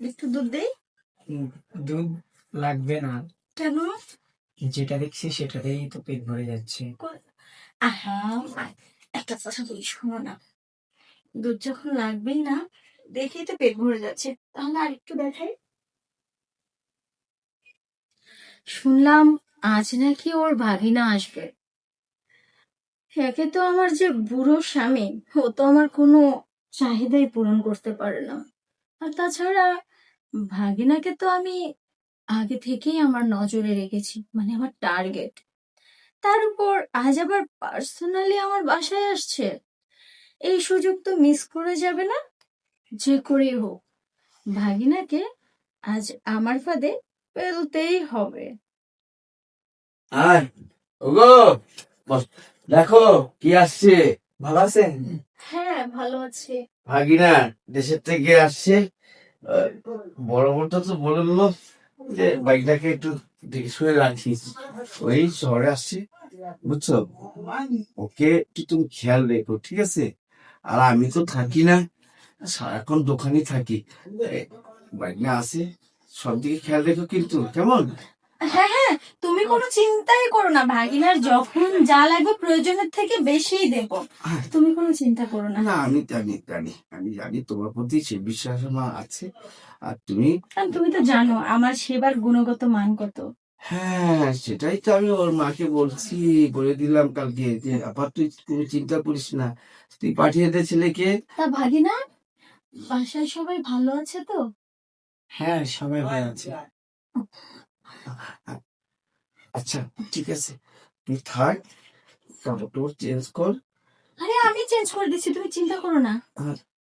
একটু দুধ দেই? দুধ লাগবে না। কেন? যেটা দেখছি সেটাতেই তো পেট ভরে যাচ্ছে। আহা একটা কথা বলি শোনো না। দুধ যখন লাগবেই না দেখেই তো পেট ভরে যাচ্ছে। তাহলে আর একটু দেখাই। শুনলাম আজ নাকি ওর ভাগিনা আসবে। একে তো আমার যে বুড়ো স্বামী ও তো আমার কোনো চাহিদাই পূরণ করতে পারে না। আর তাছাড়া ভাগিনাকে তো আমি আগে থেকেই আমার নজরে রেখেছি মানে আমার টার্গেট তার উপর আজ আবার পার্সোনালি আমার বাসায় আসছে। এই সুযোগ তো মিস করে যাবে না যে করেই হোক। ভাগিনাকে আজ আমার ফাঁদে ফেলতেই হবে। আয় ওগো বস, দেখো কি আসছে। ভালো আছেন? হ্যাঁ ভালো আছে। ভাগিনা দেশের থেকে আসছে। বড় বড়টা তো বলল যে, বাইকটাকে একটু দেখে শুনে রাখিস। ওই শহরে আসছি, বুঝছ? ওকে একটু তুমি খেয়াল রেখো, ঠিক আছে? আর আমি তো থাকি না, সারাক্ষণ দোকানে থাকি। বাইক না আসে, সব দিকে খেয়াল রেখো কিন্তু, কেমন? হ্যাঁ হ্যাঁ তুমি কোনো চিন্তাই করো না ভাগিনার যখন যা লাগবে প্রয়োজনের থেকে বেশিই দেবো। তুমি কোনো চিন্তা করো না। না আমি জানি জানি আমি জানি তোমার প্রতি সে বিশ্বাস আমার আছে। আর তুমি? তুমি তো জানো আমার সেবার গুণগত মান কত। হ্যাঁ সেটাই তো আমি ওর মাকে বলছি বলে দিলাম কালকে যে আবার তুই তুমি চিন্তা করিস না। তুই পাঠিয়ে দে ছেলেকে। তা ভাগিনা বাসায় সবাই ভালো আছে তো? হ্যাঁ সবাই ভালো আছে। আচ্ছা ঠিক আছে। তুই থাক কাপড় চেঞ্জ কর। আরে আমি চেঞ্জ করে দিচ্ছি তুমি চিন্তা করো না।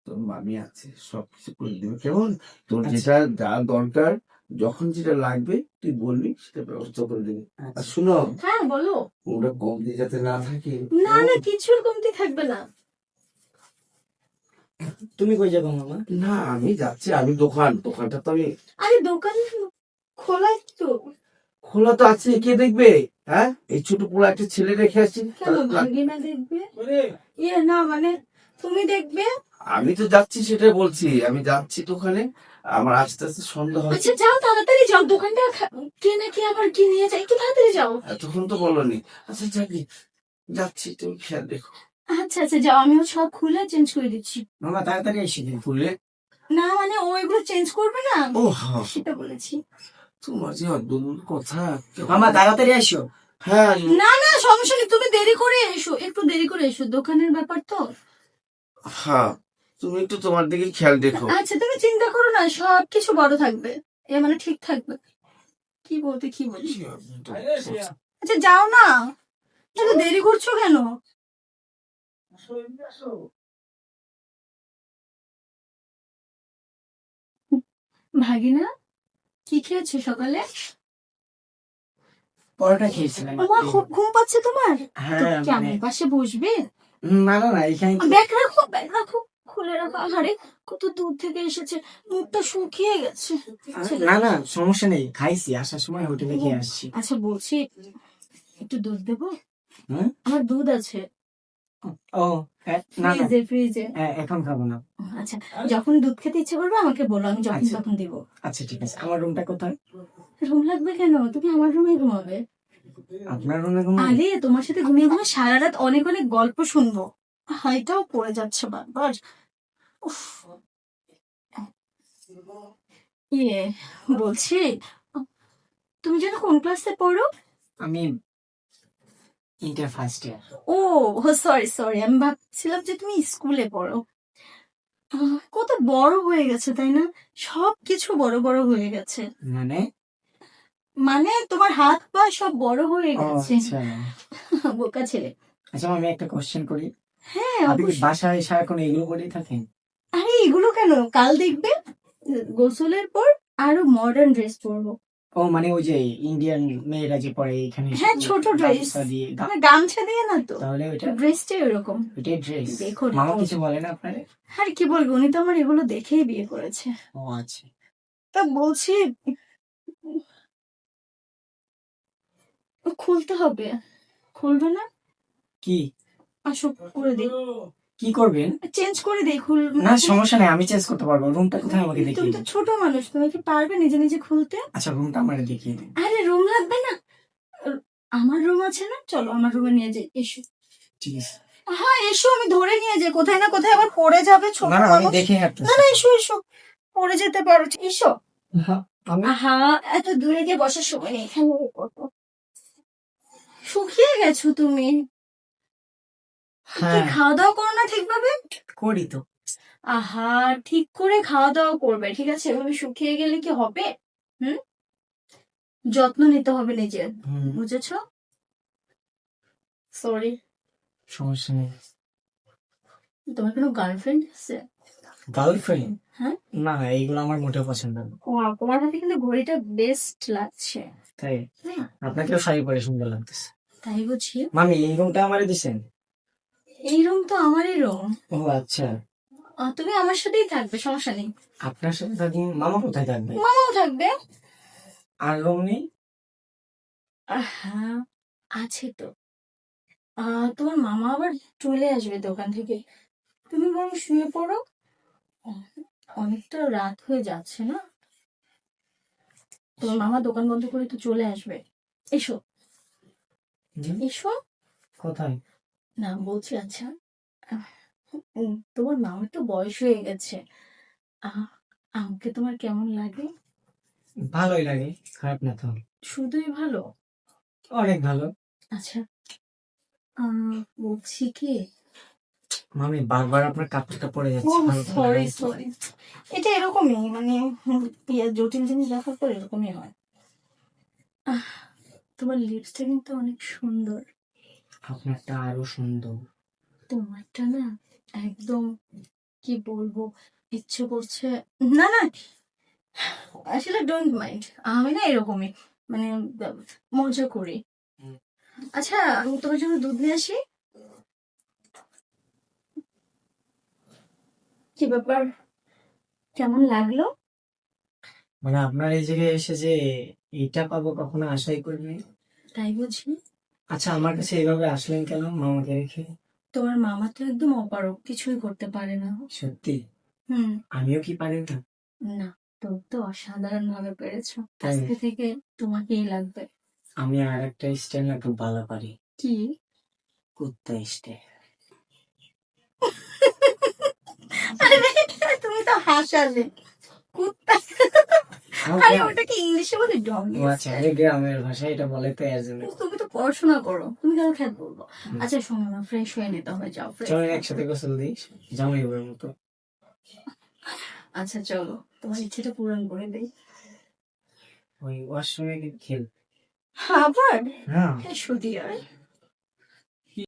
তোর মামি আছে সব কিছু করে দেবে। কেমন? তোর আচ্ছা। যেটা যা দরকার যখন যেটা লাগবে তুই বলবি সেটা ব্যবস্থা করে দেবে। আর শুনো হ্যাঁ বলো। ওটা কম দিয়ে যাতে না থাকে না না কিছুর কমতি থাকবে না। তুমি কই যাব মামা? না আমি যাচ্ছি আমি দোকান। দোকানটা তো আমি আরে দোকান খোলাই তো খোলা তো আছে কে দেখবে? হ্যাঁ? এই ছোট পোড়া একটা ছেলে রেখে আসছি। ভাগিনা দেখবে? ইয়ে না মানে তুমি দেখবে? আমি তো যাচ্ছি সেটাই বলছি আমি যাচ্ছি দোকানে আমার আস্তে আস্তে সন্ধ্যা হবে আচ্ছা যাও তাড়াতাড়ি যাও দোকানটা কে নাকি আবার কি নিয়ে যায় একটু তাড়াতাড়ি যাও। এতক্ষণ তো বলনি। আচ্ছা যাবি? যাচ্ছি তুমি খেয়াল দেখো আচ্ছা আচ্ছা যাও আমিও সব খুলে চেঞ্জ করে দিচ্ছি। মামা তাড়াতাড়ি এসে খুলে। না মানে ও এগুলো চেঞ্জ করবে না? ও হ্যাঁ। সেটা বলেছি। তোমার যে অদ্ভুত কথা মামা তাড়াতাড়ি এসো। হ্যাঁ না না সমস্যা নেই তুমি দেরি করে এসো একটু দেরি করে এসো দোকানের ব্যাপার তো। হ্যাঁ তুমি একটু তোমার দিকে খেয়াল দেখো আচ্ছা তুমি চিন্তা করো না সব কিছু বড় থাকবে এ মানে ঠিক থাকবে। কি বলতে কি বলি আচ্ছা যাও না এত দেরি করছ কেন? ভাগিনা? কি খেয়েছো সকালে? পরোটা খেয়েছিলাম আমার খুব ঘুম পাচ্ছে তোমার? হ্যাঁ কি মানে আমার পাশে বসবে? না না না এখানে ব্যাগ রাখো ব্যাগ রাখো খুলে রাখো। আরে কত দূর থেকে এসেছে মুখটা শুকিয়ে গেছে। না না সমস্যা নেই খাইছি আসার সময় হোটেলে খেয়ে আসছি। আচ্ছা বলছি একটু দুধ দেবো? আমার দুধ আছে। ও না না। ফ্রিজে ফ্রিজে? এ, এখন খাব না। আচ্ছা যখন দুধ খেতে ইচ্ছে করবে আমাকে বলো আমি যখন আচ্ছা। তখন দিব। আচ্ছা ঠিক আছে। আমার রুমটা কোথায়? রুম লাগবে কেন? তুমি আমার রুমে ঘুমাবে। আপনার রুমে ঘুম আরে তোমার সাথে ঘুমিয়ে ঘুমিয়ে সারা রাত অনেক অনেক গল্প শুনব। হাইটাও পড়ে যাচ্ছে বারবার। উফ। ইয়ে বলছি তুমি যেন কোন ক্লাসে পড়ো? আমি ইন্টার ফার্স্ট ইয়ার ও সরি সরি আমি ভাবছিলাম যে তুমি স্কুলে পড়ো। কত বড় হয়ে গেছে তাই না? সব কিছু বড় বড় হয়ে গেছে। মানে? মানে তোমার হাত পা সব বড় হয়ে গেছে। আচ্ছা। বোকা ছেলে। আচ্ছা আমি একটা কোশ্চেন করি। হ্যাঁ আপনি। বাসায় সারাক্ষণ এগুলো করেই থাকেন? আরে এগুলো কেন? কাল দেখবে গোসলের পর আরও মডার্ন ড্রেস পরবো। ও মানে ওই যে ইন্ডিয়ান মেয়েরা যে পরে এখানে হ্যাঁ, ছোট দিয়ে মানে গামছা দিয়ে না তো? তাহলে ওইটা ড্রেসটাই ওইটাই ড্রেস দেখো মামা কিছু বলে না আপনারে আর কি বলব উনি তো আমার এগুলো দেখেই বিয়ে করেছে। ও আচ্ছা। তা বলছি খুলতে হবে। খুলবে না? কি? আসো করে দিই। কি করবেন? চেঞ্জ করে দেখুন। না সমস্যা নেই আমি চেঞ্জ করতে পারব। রুমটা কোথায় আমাকে তুমি তো ছোট মানুষ তুমি কি পারবে নিজে নিজে খুলতে? আচ্ছা রুমটা আমার দেখিয়ে দিন। আরে রুম লাগবে না। আমার রুম আছে না? চলো আমার রুমে নিয়ে যাই এসো। ঠিক আছে। হ্যাঁ এসো আমি ধরে নিয়ে যাই। কোথায় না কোথায় আবার পড়ে যাবে ছোট না না আমি মানুষ। দেখে না হাঁটতেছি। না এসো এসো। পড়ে যেতে পারো। এসো। হ্যাঁ, আমি এত দূরে গিয়ে বসার সময় নেই। এখানে বসো। শুকিয়ে গেছো তুমি। কি হ্যাঁ। খাওয়া দাওয়া করো না ঠিকভাবে? করি তো। আহা ঠিক করে খাওয়া দাওয়া করবে ঠিক আছে? এভাবে শুকিয়ে গেলে কি হবে? হুম? যত্ন নিতে হবে নিজের বুঝেছ? সরি সমস্যা নেই। তোমার কোনো গার্লফ্রেন্ড আছে? গার্লফ্রেন্ড হ্যাঁ? না এইগুলো আমার মোটেও পছন্দ না। ও তোমার হাতে কিন্তু ঘড়িটা বেস্ট লাগছে। তাই? হ্যাঁ। আপনাকেও শাড়ি পরে সুন্দর লাগতেছে। তাই বুঝি। মামি এই রুমটা আমারে দিছেন? এই রুম তো আমারই রুম ও আচ্ছা। তুমি আমার সাথেই থাকবে সমস্যা নেই। আপনার সাথে থাকি মামা কোথায় থাকবে? মামাও থাকবে। আর রুম নেই? হ্যাঁ আছে তো। তোমার মামা আবার চলে আসবে দোকান থেকে। তুমি বরং শুয়ে পড়ো। অনেকটা রাত হয়ে যাচ্ছে না? তোমার মামা দোকান বন্ধ করে তো চলে আসবে। এসো। এসো। কোথায়? না বলছি আচ্ছা উম, তোমার মামার তো বয়স হয়ে গেছে। আহ, আমাকে তোমার কেমন লাগে? ভালোই লাগে খারাপ না তো। শুধুই ভালো? অনেক ভালো। আচ্ছা আহ, বলছি কি? মামি বারবার আপনার কাপড়টা পরে ও যাচ্ছে ভালো তো সরি লাগে না। সরি এটা এরকমই মানে হুম, ইয়ে জটিল জিনিস দেখার পর এরকমই হয়। আহ, তোমার লিপস্টিক কিন্তু অনেক সুন্দর। আপনারটা আরও সুন্দর। তোমারটা না একদম কি বলব ইচ্ছে করছে না না আসলে ডোন্ট মাইন্ড আমি না এরকমই মানে মজা করি। আচ্ছা আমি তোমার জন্য দুধ নিয়ে আসি। কি ব্যাপার? কেমন লাগল? মানে আপনার এই জায়গায় এসে যে এটা পাবো কখনো আশাই করিনি। তাই বুঝি আচ্ছা আমার কাছে এইভাবে আসলেন কেন? মামাকে রেখে? তোমার মামা তো একদম অপারক কিছুই করতে পারে না। সত্যি? হুম। আমিও কি পারি না? না তোর তো অসাধারণ ভাবে পেরেছ আজকে থেকে তোমাকেই লাগবে। আমি আর একটা স্টাইল না খুব ভালো পারি। কি? কুত্তা স্টাইল। আরে তুমি তো হাসালে কুত্তা। আরে ওটাকে ইংলিশে বলে ডগি আচ্ছা এই গ্রামের ভাষায় এটা বলে জন্য। তুমি তো পড়াশোনা করো তুমি কেন খ্যাত বলব? আচ্ছা শোনো না ফ্রেশ হয়ে নিতে হবে যাও fresh চলেন একসাথে গোসল দিই জামাইবাবুর মতো। আচ্ছা চলো তোমার ইচ্ছেটা পূরণ করে দেই। ওই ওয়াশরুমে খেল। আবার? হ্যাঁ। শুধু আর